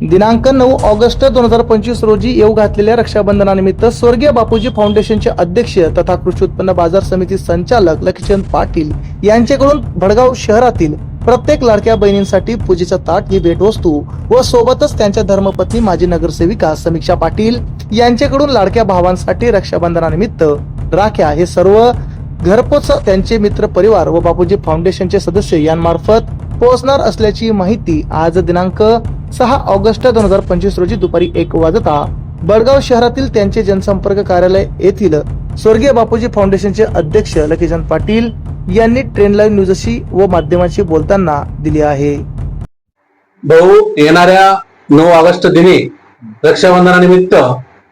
दिनांक नऊ ऑगस्ट दोन हजार पंचवीस रोजी येऊ घातलेल्या रक्षाबंधनानिमित्त स्वर्गीय बापूजी फाउंडेशनचे अध्यक्ष तथा कृषी उत्पन्न बाजार समिती संचालक लक्ष्मण पाटील यांच्याकडून भडगाव शहरातील प्रत्येक लाडक्या बहिणींसाठी पूजेचा ताट ही भेटवस्तू व सोबतच त्यांच्या धर्मपत्नी माजी नगरसेविका समीक्षा पाटील यांच्याकडून लाडक्या भावांसाठी रक्षाबंधनानिमित्त राख्या. हे सर्व घरपोच त्यांचे मित्र परिवार व बापूजी फाउंडेशनचे सदस्य यांमार्फत पोहोचणार असल्याची माहिती आज दिनांक सहा ऑगस्ट दोन हजार पंचवीस रोजी दुपारी एक वाजता बडगाव शहरातील त्यांचे जनसंपर्क कार्यालय येथील स्वर्गीय बापूजी फाउंडेशनचे अध्यक्ष लकीचंद पाटील यांनी ट्रेन लाईव्ह न्यूजशी व माध्यमांशी बोलताना दिली आहे. भाऊ येणाऱ्या नऊ ऑगस्ट दिनी रक्षाबंधनानिमित्त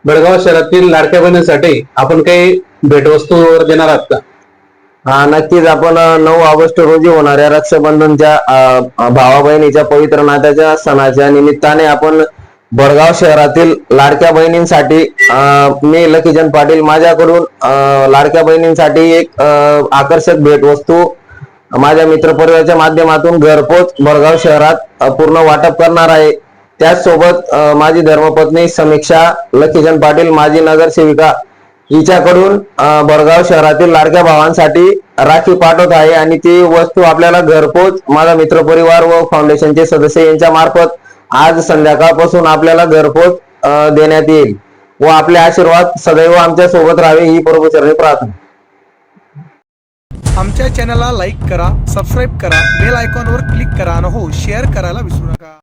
बडगाव शहरातील लाडक्या बहिणींसाठी आपण काही भेटवस्तू देणार आहात का? हा नक्कीच. आपण नऊ ऑगस्ट रोजी होणाऱ्या रक्षाबंधनच्या भावा बहिणीच्या पवित्र नात्याच्या सणाच्या निमित्ताने आपण बडगाव शहरातील लाडक्या बहिणींसाठी मी लकीजन पाटील माझ्याकडून लाडक्या बहिणींसाठी एक आकर्षक भेटवस्तू माझ्या मित्रपरिवाराच्या माध्यमातून घरपोच बडगाव शहरात पूर्ण वाटप करणार आहे. त्याचसोबत माझी धर्मपत्नी समीक्षा लकीचंद पाटील माजी नगरसेविका हिच्याकडून बरगाव शहरातील लाडक्या भावांसाठी राखी पाठवत आहे आणि ती वस्तू आपल्याला घरपोच माझा मित्र परिवार व फाउंडेशनचे सदस्य यांच्या मार्फत आज संध्याकाळपासून आपल्याला घरपोच देण्यात येईल. व आपले आशीर्वाद सदैव आमच्यासोबत राहावे ही प्रभूचरणी प्रार्थना. आमच्या चॅनलला लाईक करा सबस्क्राईब करा बेल आयकॉनवर क्लिक करा आणि हो शेअर करायला विसरू नका.